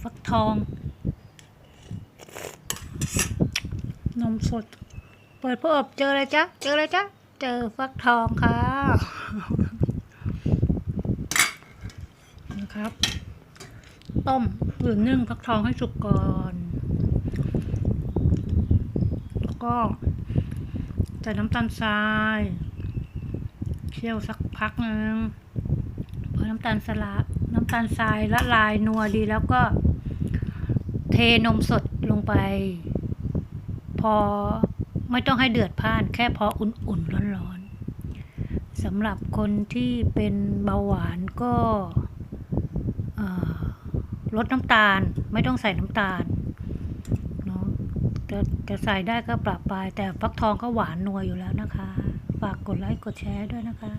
ฟักทอง นมสด เปิดเพื่ออบเจออะไรจ๊ะเจออะไรจ๊ะเจอฟักทองค่ะนะครับ ต้มหรือนึ่งฟักทองให้สุกก่อนแล้วก็ใส่น้ำตาลทราย เคี่ยวสักพักหนึ่งพอน้ำตาลสละน้ำตาลทรายละลายนัวดีแล้วก็ เทนมสดลงไป พอไม่ต้องให้เดือดพ่าน แค่พออุ่นๆร้อนๆสำหรับคนที่เป็นเบาหวานก็ลดน้ำตาลไม่ต้องใส่น้ำตาลเนาะจะจะใส่ได้ก็ปรับไปแต่ฟักทองก็หวานนัวอยู่แล้วนะคะ ฝากกดไลค์กดแชร์ด้วยนะคะ